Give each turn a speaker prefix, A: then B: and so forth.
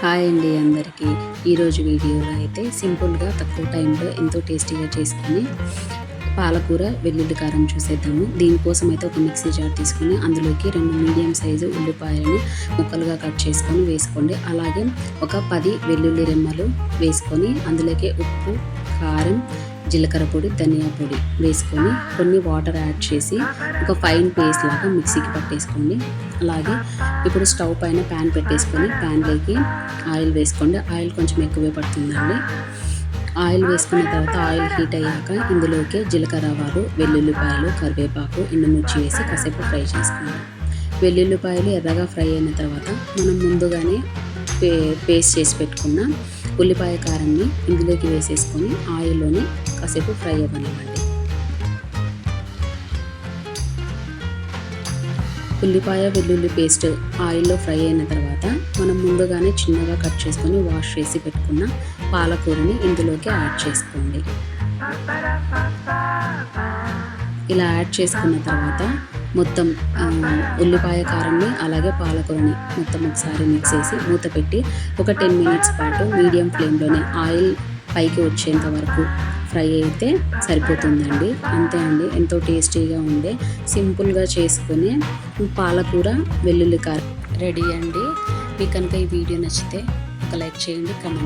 A: Hi అండి అందరికీ. ఈరోజు వీడియోలో అయితే సింపుల్గా తక్కువ టైంలో ఎంతో టేస్టీగా చేసుకుని పాలకూర వెల్లుల్లి కారం చూసేద్దాము. దీనికోసం అయితే ఒక మిక్సీ జార్ తీసుకుని అందులోకి రెండు మీడియం సైజు ఉల్లిపాయలను ముక్కలుగా కట్ చేసుకొని వేసుకోండి. అలాగే ఒక పది వెల్లుల్లి రెమ్మలు వేసుకొని అందులోకి ఉప్పు కారం జీలకర్ర పొడి ధనియా పొడి వేసుకొని కొన్ని వాటర్ యాడ్ చేసి ఒక ఫైన్ పేస్ట్ లాగా మిక్సీకి పట్టేసుకోండి. అలాగే ఇప్పుడు స్టవ్ పైన ప్యాన్ పెట్టేసుకొని ప్యాన్లోకి ఆయిల్ వేసుకోండి. ఆయిల్ కొంచెం ఎక్కువే పడుతుందండి. ఆయిల్ వేసుకున్న తర్వాత ఆయిల్ హీట్ అయ్యాక ఇందులోకి జీలకర్ర ఆవాలు వెల్లుల్లిపాయలు కరివేపాకు ఎండుమిర్చి వేసి కాసేపు ఫ్రై చేసుకోండి. వెల్లుల్లిపాయలు ఎర్రగా ఫ్రై అయిన తర్వాత మనం ముందుగానే పే పేస్ట్ చేసి పెట్టుకున్న ఉల్లిపాయ కారాన్ని ఇందులోకి వేసేసుకొని ఆయిల్లోనే కాసేపు ఫ్రై అవ్వనివ్వండి. ఉల్లిపాయ వెల్లుల్లి పేస్ట్ ఆయిల్లో ఫ్రై అయిన తర్వాత మనం ముందుగానే చిన్నగా కట్ చేసుకొని వాష్ చేసి పెట్టుకున్న పాలకూరని ఇందులోకి యాడ్ చేసుకోండి. ఇలా యాడ్ చేసుకున్న తర్వాత మొత్తం ఉల్లిపాయ కారంని అలాగే పాలకూరని మొత్తం ఒకసారి మిక్స్ చేసి మూత పెట్టి ఒక టెన్ మినిట్స్ పాటు మీడియం ఫ్లేమ్లోనే ఆయిల్ పైకి వచ్చేంత వరకు ఫ్రై అయితే సరిపోతుందండి. అంతే అండి. ఎంతో టేస్టీగా ఉండే సింపుల్గా చేసుకునే పాలకూర వెల్లుల్లి కారం రెడీ అండి. మీకు కనుక ఈ వీడియో నచ్చితే ఒక లైక్ చేయండి కమెంట్